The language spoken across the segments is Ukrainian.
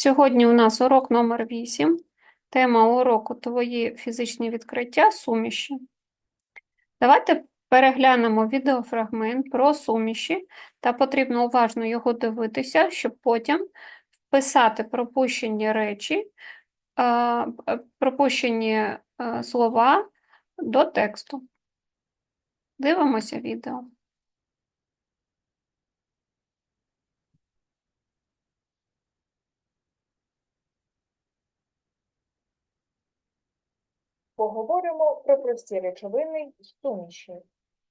Сьогодні у нас урок номер 8. Тема уроку Твої фізичні відкриття суміші. Давайте переглянемо відеофрагмент про суміші та потрібно уважно його дивитися, щоб потім вписати пропущені речі, е, пропущені е, слова до тексту. Дивимося відео. Поговоримо про прості речовини й суміші.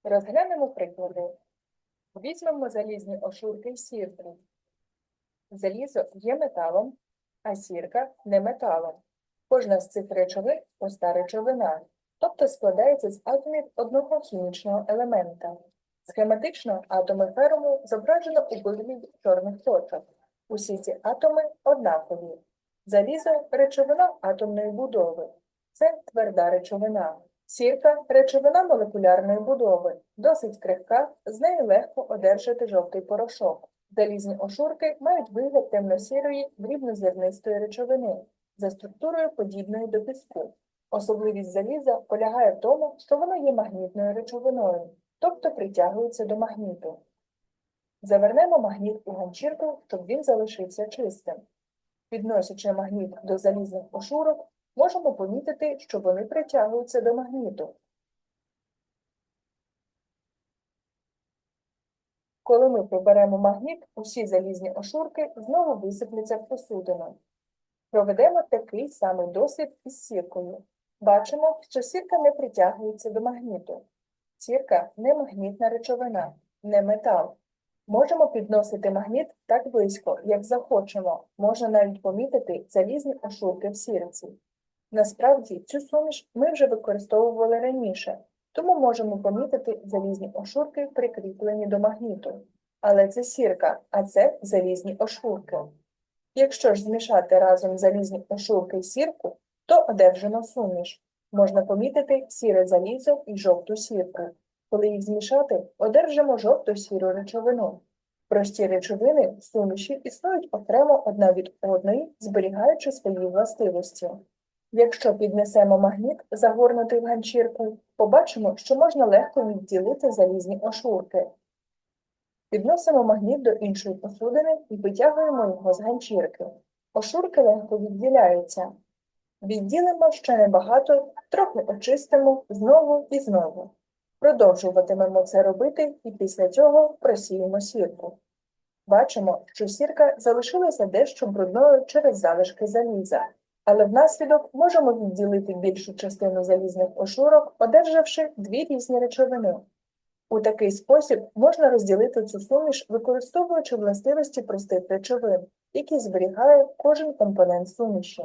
Розглянемо приклади. Візьмемо залізні ошурки й сірки. Залізо є металом, а сірка не металом. Кожна з цих речовин проста речовина, тобто складається з атомів одного хімічного елемента. Схематично атоми феруму зображено у вигляді чорних точок. Усі ці атоми однакові. Залізо речовина атомної будови. Це тверда речовина. Сірка речовина молекулярної будови, досить крихка, з нею легко одержати жовтий порошок. Залізні ошурки мають вигляд темно-сірої дрібнозернистої речовини за структурою подібною до піску. Особливість заліза полягає в тому, що воно є магнітною речовиною, тобто притягується до магніту. Завернемо магніт у ганчірку, щоб він залишився чистим. Підносячи магніт до залізних ошурок, можемо помітити, що вони притягуються до магніту. Коли ми приберемо магніт, усі залізні ошурки знову висипляться в посудину. Проведемо такий самий дослід із сіркою. Бачимо, що сірка не притягується до магніту. Сірка не магнітна речовина, не метал. Можемо підносити магніт так близько, як захочемо. Можна навіть помітити залізні ошурки в сірці. Насправді, цю суміш ми вже використовували раніше, тому можемо помітити залізні ошурки, прикріплені до магніту. Але це сірка, а це залізні ошурки. Якщо ж змішати разом залізні ошурки і сірку, то одержимо суміш. Можна помітити сіре залізо і жовту сірку. Коли їх змішати, одержимо жовто-сіру речовину. Прості речовини суміші існують окремо одна від одної, зберігаючи свої властивості. Якщо піднесемо магніт, загорнутий в ганчірку, побачимо, що можна легко відділити залізні ошурки. Підносимо магніт до іншої посудини і витягуємо його з ганчірки. Ошурки легко відділяються. Відділимо ще небагато, трохи очистимо знову і знову. Продовжуватимемо це робити і після цього просіємо сірку. Бачимо, що сірка залишилася дещо брудною через залишки заліза, але внаслідок можемо відділити більшу частину залізних ошурок, одержавши дві різні речовини. У такий спосіб можна розділити цю суміш, використовуючи властивості простих речовин, які зберігає кожен компонент суміші.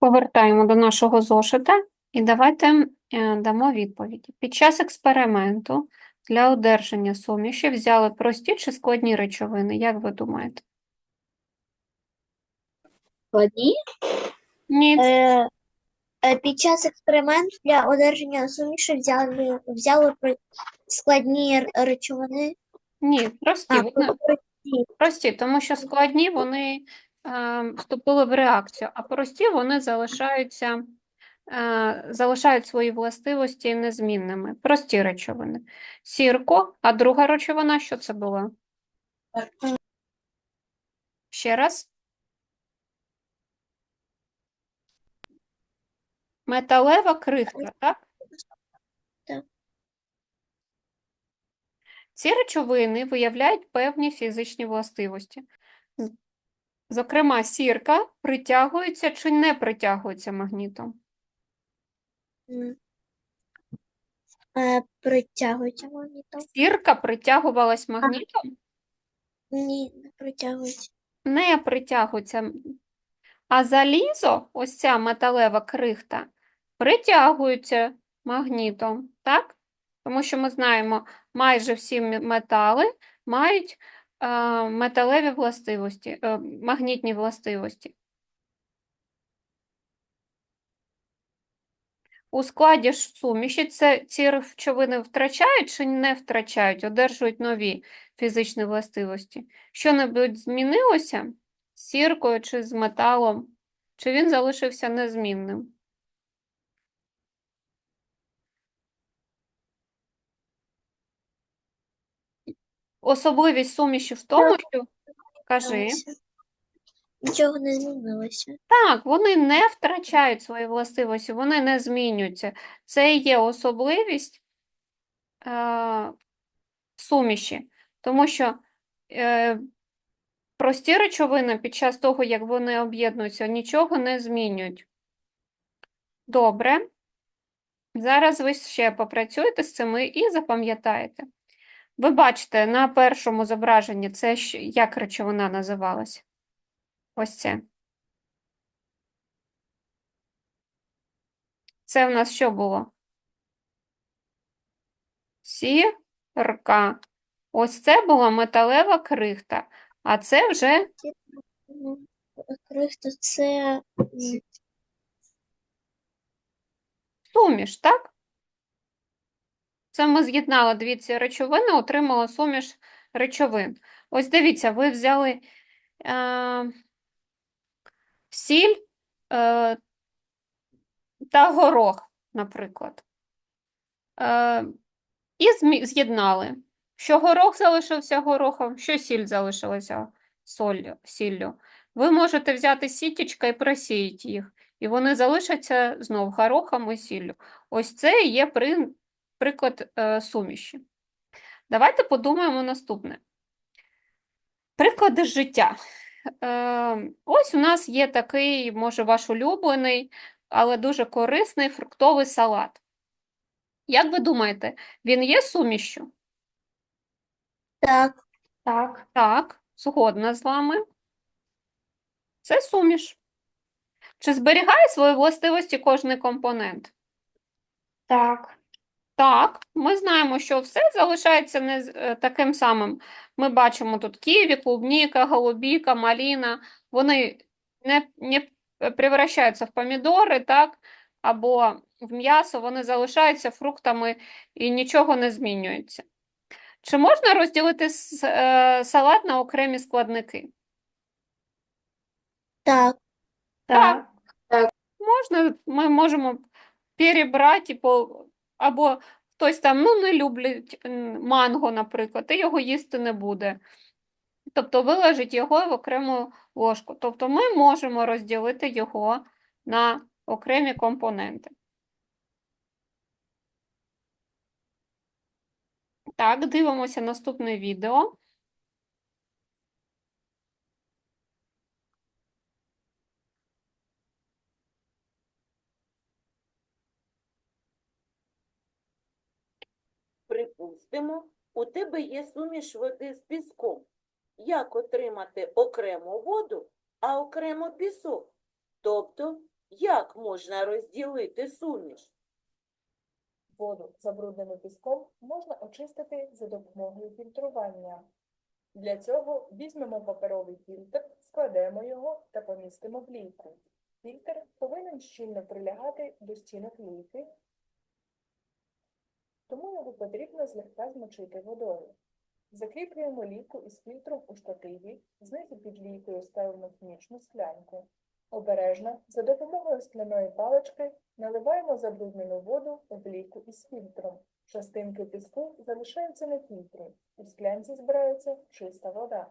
Повертаємо до нашого зошита і давайте е, дамо відповіді. Під час експерименту для одержання суміші взяли прості чи складні речовини, як ви думаєте? Складні. Ні, Е, е, під час експерименту для одержання суміші взяли, взяли про- складні речовини. ні, прості, А, вони прості. прості, тому що складні вони е, вступили в реакцію, а прості вони залишаються, залишають свої властивості незмінними. Прості речовини. Сірко, а друга речовина, що це була? Ще раз. Металева крихта, так? Так. Ці речовини виявляють певні фізичні властивості. Зокрема, сірка притягується чи не притягується магнітом. Е, магнітом. Сірка притягувалась магнітом, Ні, не притягуються. не притягується. А залізо, ось ця металева крихта, притягується магнітом, так? Тому що ми знаємо, майже всі метали мають е, металеві властивості, е, магнітні властивості. У складі ж суміші це ці речовини втрачають чи не втрачають, одержують нові фізичні властивості. Що-небудь змінилося з сіркою чи з металом, чи він залишився незмінним? Особливість суміші в тому, що кажи. Нічого не змінилося. Так, вони не втрачають свої властивості, вони не змінюються. Це є особливість е, суміші, тому що е, прості речовини під час того, як вони об'єднуються, нічого не змінюють. Добре. Зараз ви ще попрацюєте з цими і запам'ятаєте. Ви бачите, на першому зображенні це як речовина називалась? Ось це. Це в нас що було? Сірка. Ось це була металева крихта, а це вже Крихта це суміш, так? Це ми з'єднали дві ці речовини, отримали суміш речовин. Ось дивіться, ви взяли е, сіль е, та горох, наприклад. Е, і з'єднали. Що горох залишився горохом, що сіль залишилася солью, сіллю. Ви можете взяти сітічка і просіяти їх, і вони залишаться знов горохом і сіллю. Ось це є при, приклад е, суміші. Давайте подумаємо наступне. Приклади життя. Е, ось у нас є такий, може, ваш улюблений, але дуже корисний фруктовий салат. Як ви думаєте, він є сумішшю? так, Так, Так, згодна з вами. Це суміш. Чи зберігає свої властивості кожний компонент? так, Так, ми знаємо, що все залишається не е, таким самим. Ми бачимо тут ківі, клубніка, голубіка, маліна. Вони не, не превращаються в помідори, так, або в м'ясо, вони залишаються фруктами і нічого не змінюється. Чи можна розділити е, салат на окремі складники? так, Так. так, Можна, ми можемо перебрати, і по- або хтось там ну, не любить манго, наприклад, і його їсти не буде. Тобто виложить його в окрему ложку. Тобто ми можемо розділити його на окремі компоненти. Так, дивимося наступне відео. Припустимо, у тебе є суміш води з піском. Як отримати окремо воду, а окремо пісок? Тобто, як можна розділити суміш? Воду, забруднену піском, можна очистити за допомогою фільтрування. Для цього візьмемо паперовий фільтр, складемо його та помістимо в лійку. Фільтр повинен щільно прилягати до стінок лійки, тому його потрібно злегка змочити водою. Закріплюємо лійку із фільтром у штативі, знизу під лійкою ставимо хімічну склянку. Обережно, за допомогою скляної палички, наливаємо забруднену воду в лійку із фільтром. Частинки піску залишаються на фільтрі. У склянці збирається чиста вода.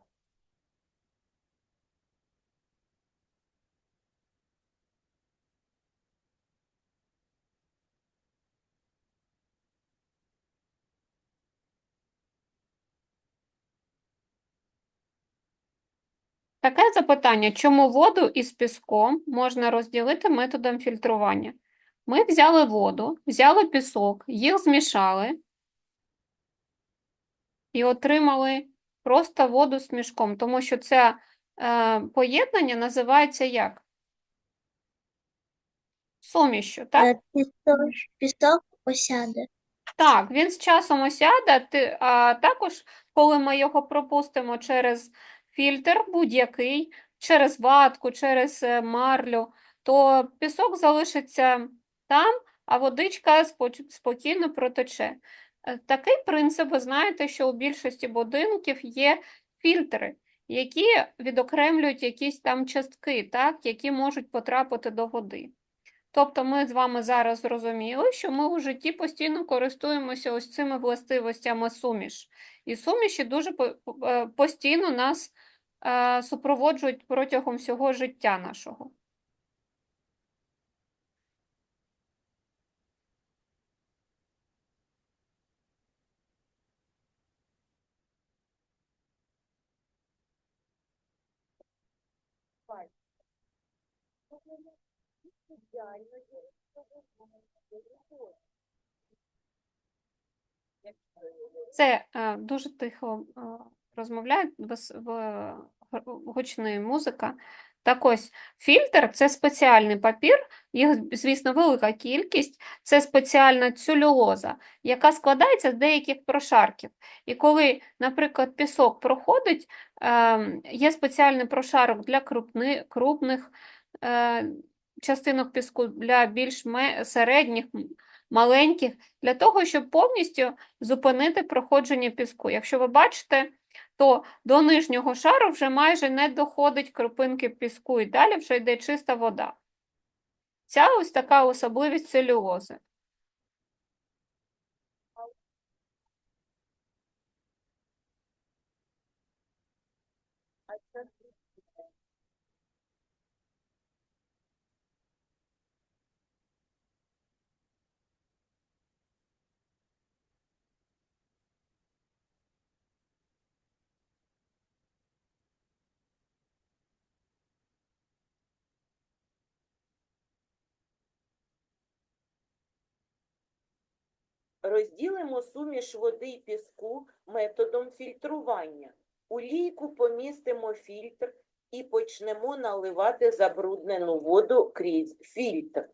Таке запитання, чому воду із піском можна розділити методом фільтрування? Ми взяли воду, взяли пісок, їх змішали і отримали просто воду з мішком, тому що це е, поєднання називається як? Сумішю, так? Е, Пісок, пісок осяде. Так, він з часом осяде, а також, коли ми його пропустимо через фільтр будь-який, через ватку, через е, марлю, то пісок залишиться там, а водичка спокійно протече. Е, Такий принцип, ви знаєте, що у більшості будинків є фільтри, які відокремлюють якісь там частки, так, які можуть потрапити до води. Тобто ми з вами зараз зрозуміли, що ми у житті постійно користуємося ось цими властивостями суміш. І суміші дуже е, постійно нас е, супроводжують протягом всього життя нашого. Це е, дуже тихо е, розмовляють, вис- в, гучна музика. Так ось, фільтр це спеціальний папір, їх, звісно, велика кількість. Це спеціальна целюлоза, яка складається з деяких прошарків. І коли, наприклад, пісок проходить, е, є спеціальний прошарок для крупни, крупних е, частинок піску, для більш середніх, маленьких, для того, щоб повністю зупинити проходження піску. Якщо ви бачите, то до нижнього шару вже майже не доходить крупинки піску, і далі вже йде чиста вода. Ця ось така особливість целюлози. Розділимо суміш води і піску методом фільтрування. У лійку помістимо фільтр і почнемо наливати забруднену воду крізь фільтр.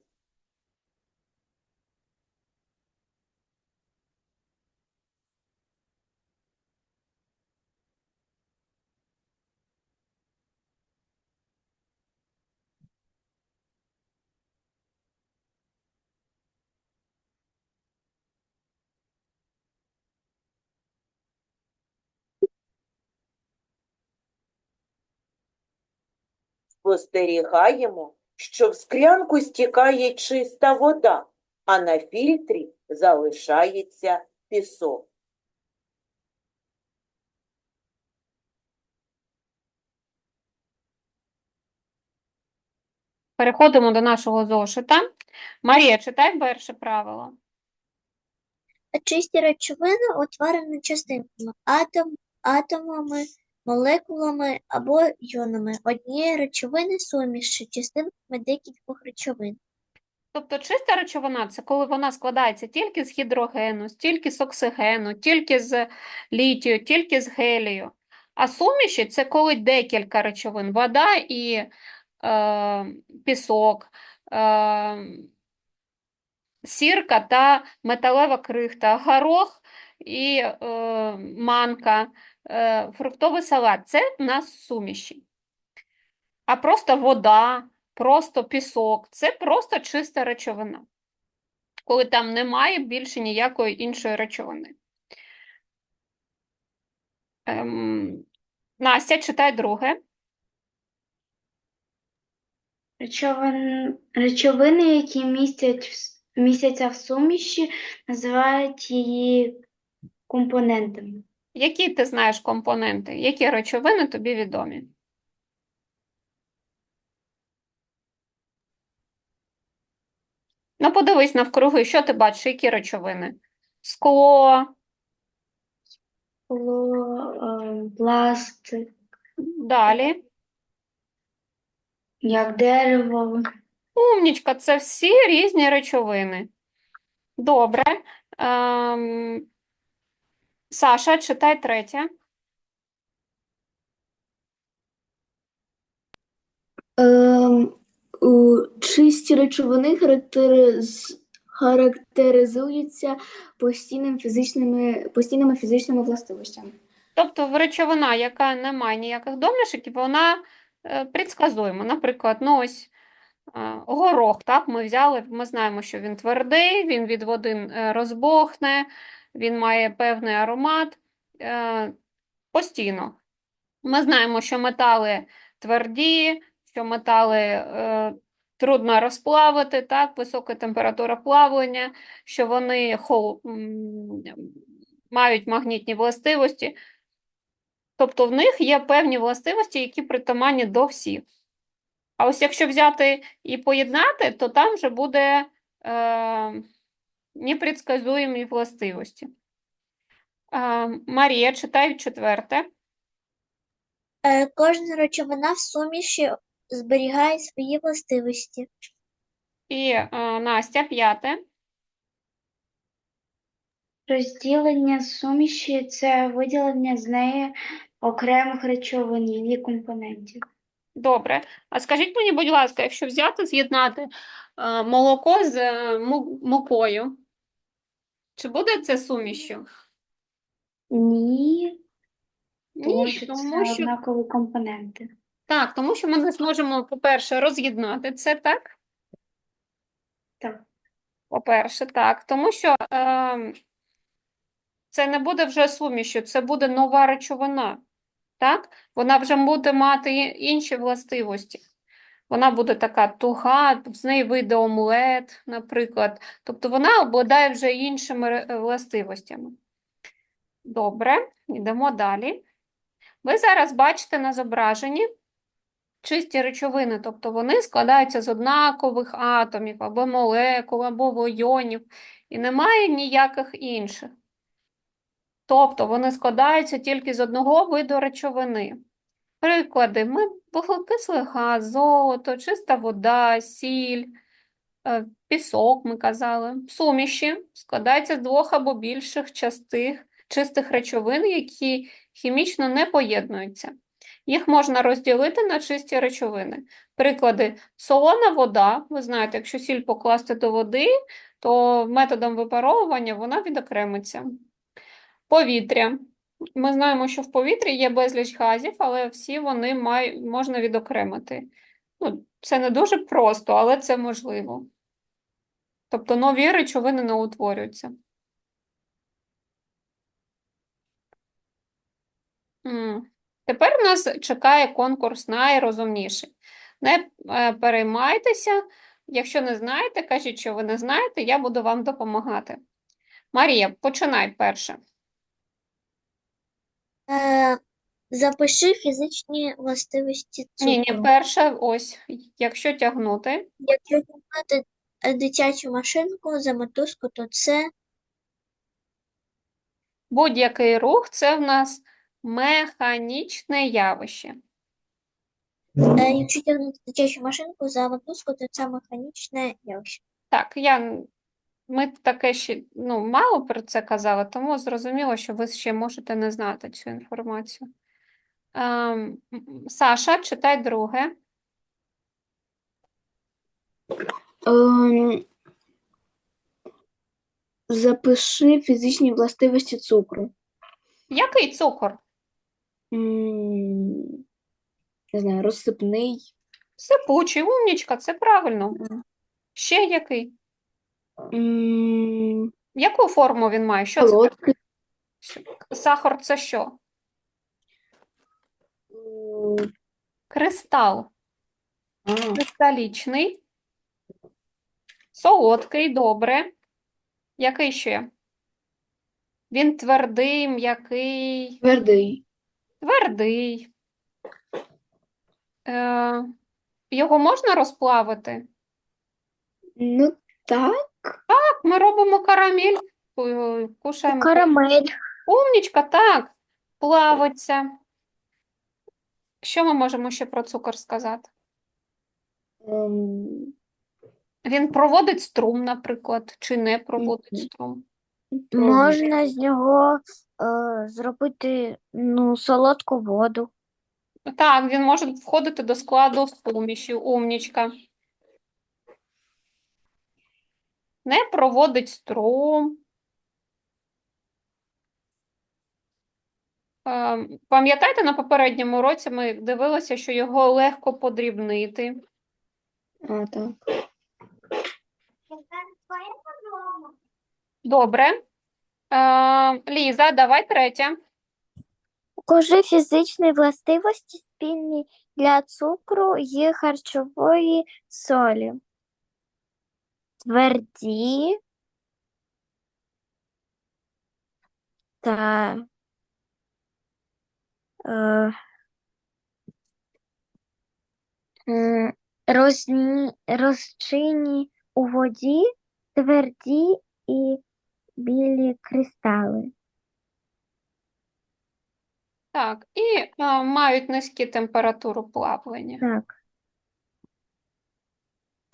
Спостерігаємо, що в склянку стікає чиста вода, а на фільтрі залишається пісок. Переходимо до нашого зошита. Марія, читай перше правило. Чисті речовини утворені частинками, атом, атомами, молекулами або іонами однієї речовини суміші частинками декількох речовин. Тобто чиста речовина це коли вона складається тільки з гідрогену, тільки з оксигену, тільки з літію, тільки з гелію. А суміші це коли декілька речовин: вода і е, пісок, е, сірка та металева крихта, горох і е, манка, фруктовий салат це в нас суміші. А просто вода, просто пісок це просто чиста речовина, коли там немає більше ніякої іншої речовини. Ем, Настя, читай друге. Речовин, речовини, які містять, містяться в суміші, називають її компонентами. Які ти знаєш компоненти? Які речовини тобі відомі? Ну, подивись навкруги, що ти бачиш, які речовини? Скло, Скло, е, пластик, далі. як дерево, Умнічка, це всі різні речовини. Добре. Ем, Саша, читай третє. Ем, у чисті речовини характериз... характеризуються постійним фізичними, постійними фізичними властивостями. Тобто речовина, яка не має ніяких домішків, вона е, предсказуема. Наприклад, ну ось А, Горох, так, ми взяли, ми знаємо, що він твердий, він від води е, розбохне, він має певний аромат е, постійно. Ми знаємо, що метали тверді, що метали е, трудно розплавити, так, висока температура плавлення, що вони хол, мають магнітні властивості. Тобто в них є певні властивості, які притаманні до всіх. А ось якщо взяти і поєднати, то там вже буде е, непредсказуємі властивості. Марія, читай четверте. Е, Кожна речовина в суміші зберігає свої властивості. І Настя, п'яте. Розділення суміші це виділення з неї окремих речовин, її компонентів. Добре. А скажіть мені, будь ласка, якщо взяти, з'єднати молоко з е, мукою, чи буде це сумішю? Ні, тому Ні, що тому це що однакові компоненти. так, тому що ми не зможемо, по-перше, роз'єднати це, так? Так. По-перше, так, тому що е, це не буде вже сумішю, це буде нова речовина, так? Вона вже буде мати і- інші властивості. Вона буде така туга, з неї вийде омлет, наприклад. Тобто вона обладає вже іншими властивостями. Добре, йдемо далі. Ви зараз бачите на зображенні чисті речовини, тобто вони складаються з однакових атомів, або молекул, або іонів, і немає ніяких інших. Тобто вони складаються тільки з одного виду речовини. Приклади: ми вуглекислий газ, золото, чиста вода, сіль, е, пісок, ми казали. Суміші складаються з двох або більших частих, чистих речовин, які хімічно не поєднуються. Їх можна розділити на чисті речовини. Приклади: солона вода. Ви знаєте, якщо сіль покласти до води, то методом випаровування вона відокремиться. Повітря. Ми знаємо, що в повітрі є безліч газів, але всі вони май... можна відокремити. Ну, це не дуже просто, але це можливо. Тобто нові речовини не утворюються. Тепер у нас чекає конкурс найрозумніший. Не е, переймайтеся. Якщо не знаєте, кажіть, що ви не знаєте, я буду вам допомагати. Марія, починай перше. Е, Запиши фізичні властивості Ні, ні, цукру. перше, ось, якщо тягнути, Якщо тягнути е, дитячу машинку за мотузку, то це будь-який рух це в нас механічне явище. е, якщо тягнути дитячу машинку за мотузку, то це механічне явище. Так, я, н- ми таке ще ну, мало про це казали, тому зрозуміло, що ви ще можете не знати цю інформацію. Ем, Саша, читай друге. Ем, запиши фізичні властивості цукру. Який цукор? М, Не знаю, розсипний. Сипучий, умнічка, це правильно. Ще який? М, Яку форму він має? Що це? Солодкий. Сахар це що? М, Кристал. а, Кристалічний. Солодкий, добре. Який ще? Він твердий, м'який, Твердий. твердий. Е, його можна розплавити? Ну, так. Так, ми робимо карамель, кушаємо. Карамель. Умнічка, так, плавиться. Що ми можемо ще про цукор сказати? Ем, Він проводить струм, наприклад, чи не проводить струм. Можна з нього е, зробити ну, солодку воду. Так, він може входити до складу суміші, умнічка. Не проводить струм. Ем, Пам'ятаєте, на попередньому уроці ми дивилися, що його легко подрібнити. А, так. Добре. Е, Ліза, давай третє. Укажи фізичні властивості спільні для цукру і харчової солі. Тверді та е, розні, розчинні у воді, тверді і білі кристали. Так, і е, мають низьку температуру плавлення. Так.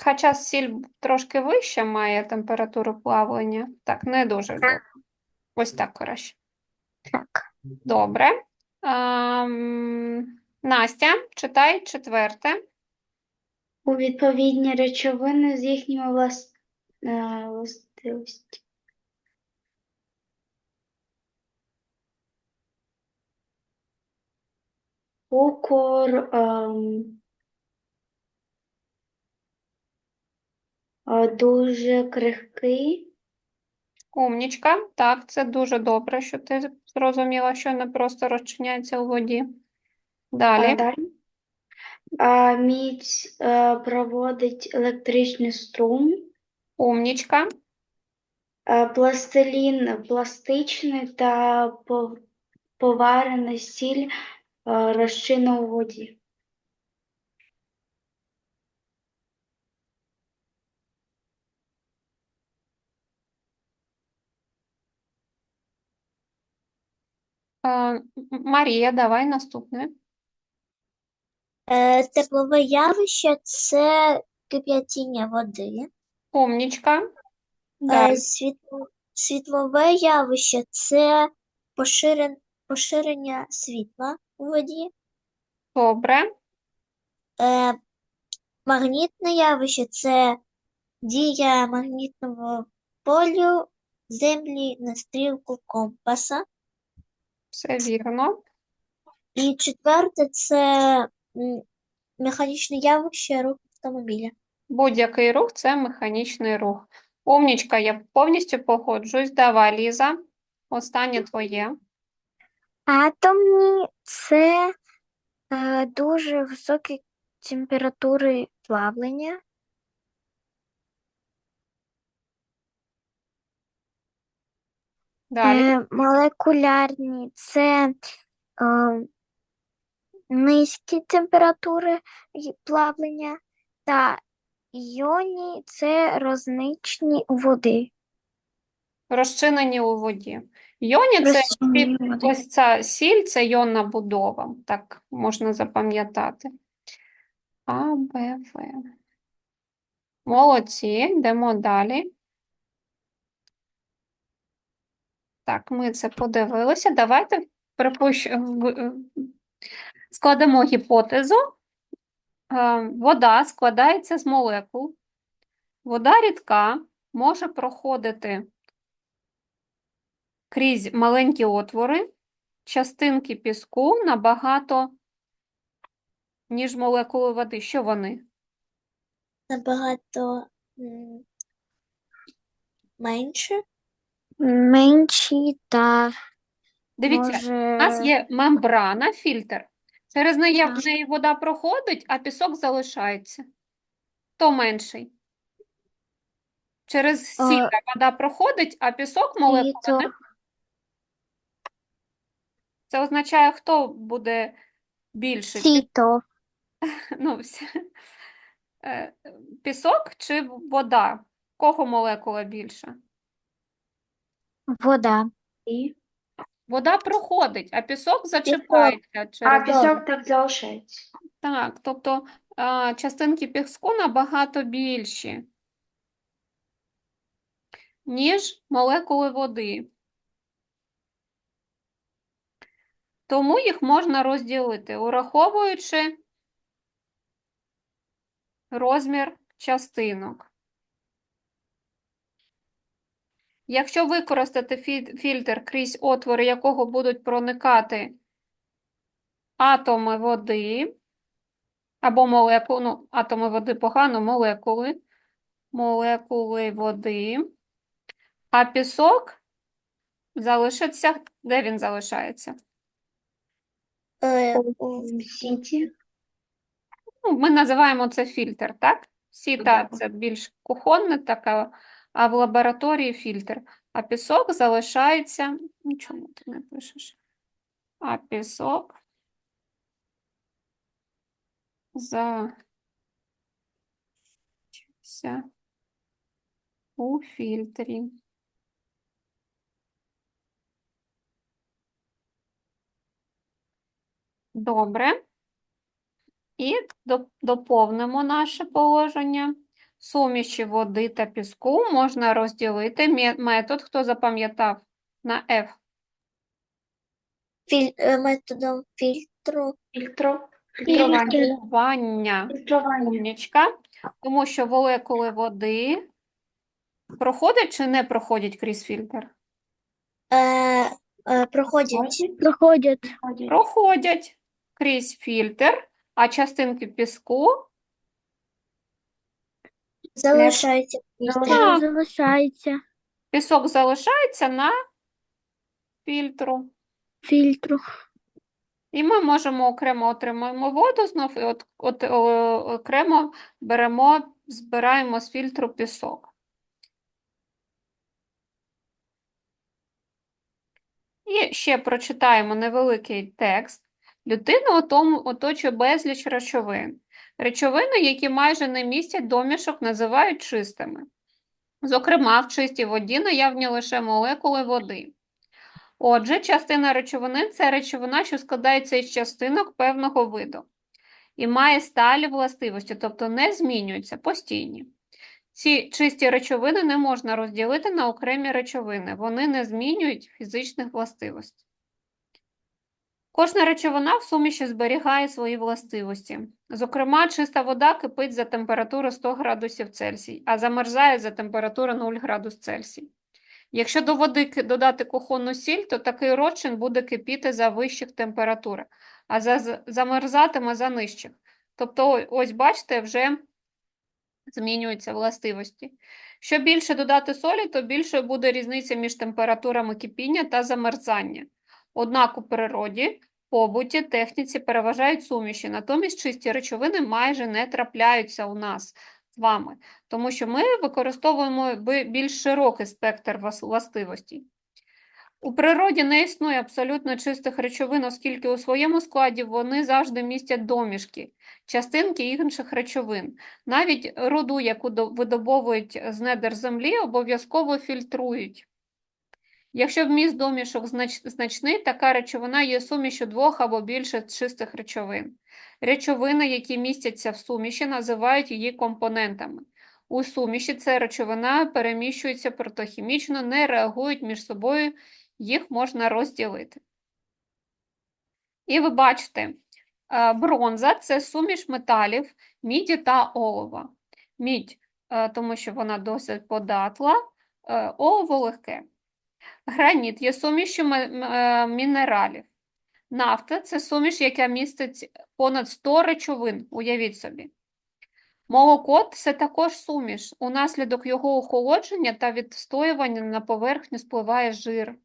Хоча сіль трошки вище має температуру плавлення. Так, не дуже. Ось так краще. Так. Добре. Ем, Настя, читай четверте. У відповідні речовини з їхніми влас... е, властивостями. Цукор, ем, дуже крихкий. Умнічка. Так, це дуже добре, що ти зрозуміла, що не просто розчиняється у воді. А Далі. далі. А, мідь е, проводить електричний струм. Умнічка. Е, Пластилін пластичний та пов- поварена сіль е, розчинна у воді. Марія, давай наступне. Е, теплове явище це кип'ятіння води. Умнічка. Е, Далі. світло, світлове явище це поширен, поширення світла у воді. Добре. Е, магнітне явище це дія магнітного полю Землі на стрілку компаса. Все вірно. І четверте це механічне явище рух автомобіля. Будь-який рух це механічний рух. Умнічка, я повністю погоджуюсь. Давай, Ліза. Останнє твоє. Атомні це е, дуже високі температури плавлення. Далі. Е, молекулярні це е, низькі температури й- плавлення, та іоні це розничні води. Розчинені у воді. Йоні це Розчинені води. ось ця сіль, це йонна будова. Так можна запам'ятати. А, Б, В. Молодці, йдемо далі. Так, ми це подивилися. Давайте припущ... складемо гіпотезу. Е, Вода складається з молекул. Вода рідка може проходити крізь маленькі отвори, частинки піску набагато, ніж молекули води. Що вони? Набагато менше. Менші та Дивіться, може У нас є мембрана, фільтр. Через неї, в неї вода проходить, а пісок залишається. Хто менший? Через сіль вода проходить, а пісок молекула не. Це означає, хто буде більший? Сіто. Ну, е, Пісок чи вода? Кого молекула більша? Вода. І... Вода проходить, а пісок зачіпається А через пісок так залишається. Так, тобто а, частинки піску набагато більші, ніж молекули води. Тому їх можна розділити, ураховуючи розмір частинок. Якщо використати фільтр, крізь отвори якого будуть проникати атоми води, або молекули, ну, атоми води погано, молекули, молекули води, а пісок залишиться, де він залишається? Е, В сіті. Ну, ми називаємо це фільтр, так? Сіта це більш кухонне така, а в лабораторії фільтр. А пісок залишається. Ну, чому ти не пишеш? А пісок залишається у фільтрі. Добре. І доповнимо наше положення. Суміші води та піску можна розділити метод, хто запам'ятав, на F. філь, е, методом фільтру. Фільтрування. Фільтрування. Фільтрування. Тому що молекули води проходять чи не проходять крізь фільтр? Е, е, проходять Проходять. Проходять крізь фільтр, а частинки піску Так. Залишається пісок залишається на фільтру. фільтру. І ми можемо окремо отримуємо воду знов і от, от, о, окремо беремо, збираємо з фільтру пісок. І ще прочитаємо невеликий текст. Людину оточує безліч речовин. Речовини, які майже не містять домішок, називають чистими. Зокрема, в чистій воді наявні лише молекули води. Отже, частина речовини це речовина, що складається із частинок певного виду і має сталі властивості, тобто не змінюються, постійні. Ці чисті речовини не можна розділити на окремі речовини, вони не змінюють фізичних властивостей. Кожна речовина в суміші зберігає свої властивості. Зокрема, чиста вода кипить за температури 100 градусів Цельсій, а замерзає за температури 0 градус Цельсій. Якщо до води додати кухонну сіль, то такий розчин буде кипіти за вищих температур, а за, замерзатиме за нижчих. Тобто, ось бачите, вже змінюються властивості. Що більше додати солі, то більше буде різниця між температурами кипіння та замерзання. Однак у природі, побуті, техніці переважають суміші, натомість чисті речовини майже не трапляються у нас з вами, тому що ми використовуємо більш широкий спектр властивостей. У природі не існує абсолютно чистих речовин, оскільки у своєму складі вони завжди містять домішки, частинки інших речовин. Навіть руду, яку видобовують з недер землі, обов'язково фільтрують. Якщо вміст домішок знач- значний, така речовина є сумішю двох або більше чистих речовин. Речовини, які містяться в суміші, називають її компонентами. У суміші ця речовина переміщується протохімічно, не реагують між собою, їх можна розділити. І ви бачите, е, бронза це суміш металів міді та олова. Мідь, е, тому що вона досить податла, е, олово легке. Граніт є сумішю е, мінералів. Нафта це суміш, яка містить понад 100 речовин, уявіть собі. Молоко це також суміш. Унаслідок його охолодження та відстоювання на поверхню спливає жир.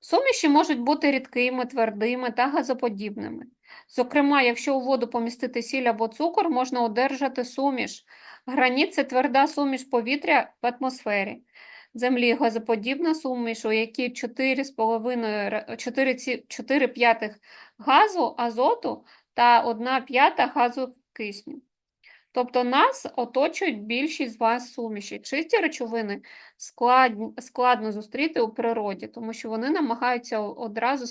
Суміші можуть бути рідкими, твердими та газоподібними. Зокрема, якщо у воду помістити сіль або цукор, можна одержати суміш. Граніт це тверда суміш повітря в атмосфері. Землі газоподібна суміш, у якій 4,5 4, 4 п'ятих газу азоту та 1 п'ята газу кисню. Тобто нас оточують більшість з вас суміші. Чисті речовини складно зустріти у природі, тому що вони намагаються одразу